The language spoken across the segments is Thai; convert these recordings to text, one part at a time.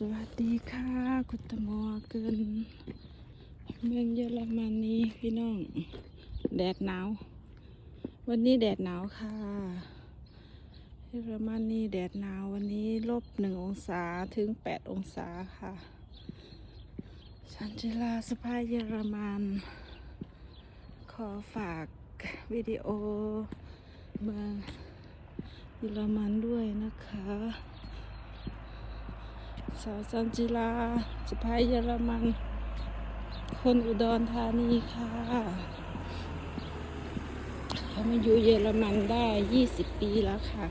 สวัสดีค่ะกุณตมอเกิน เมืองเยอรมนีพี่น้อง แดดหนาว วันนี้แดดหนาวค่ะ เยอรมนีแดดหนาววันนี้ลบหนึ่งองศาถึงแปดองศาค่ะชันจิลาสภาเยอรมันขอฝากวิดีโอเมืองเยอรมันด้วยนะคะ สาวจันจิลาสภายเยอรมัน คนอุดรธานีค่ะเขามาอยู่เยอรมันได้ 20 ปีแล้วค่ะ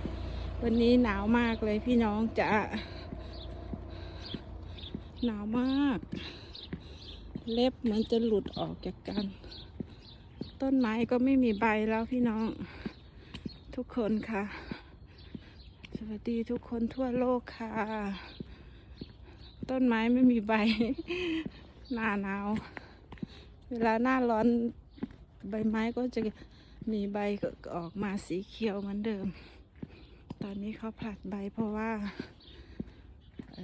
วันนี้หนาวมากเลยพี่น้องจะหนาวมาก เล็บเหมือนจะหลุดออกจากกัน ต้นไม้ก็ไม่มีใบแล้วพี่น้อง ทุกคนค่ะ สวัสดีทุกคนทั่วโลกค่ะ ต้นไม้ไม่มีใบ หน้าหนาว เวลาหน้าร้อนใบไม้ก็จะมีใบออกมาสีเขียวเหมือนเดิม ตอนนี้เขาผลัดใบเพราะว่าเ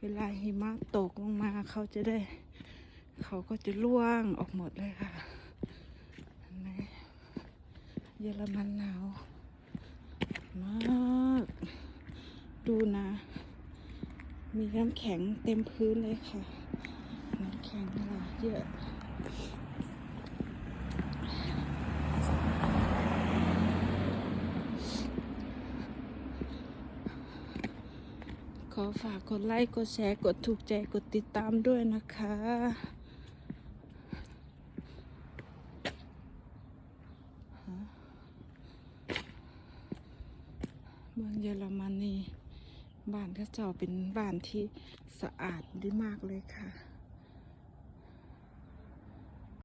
เวลาหิมะตกลงมาเขาจะได้ เขาก็จะร่วงออกหมดเลยค่ะเห็นไหมเยอรมันหนาวมาก ดูนะ มีน้ำแข็งเต็มพื้นเลยค่ะ น้ำแข็งอะไรเยอะขอฝากกดไลค์ กดแชร์ กดถูกใจ กดติดตามด้วยนะคะ เมืองเยอรมนี บ้านข้าเจ้าเป็นบ้านที่สะอาดดีมากเลยค่ะ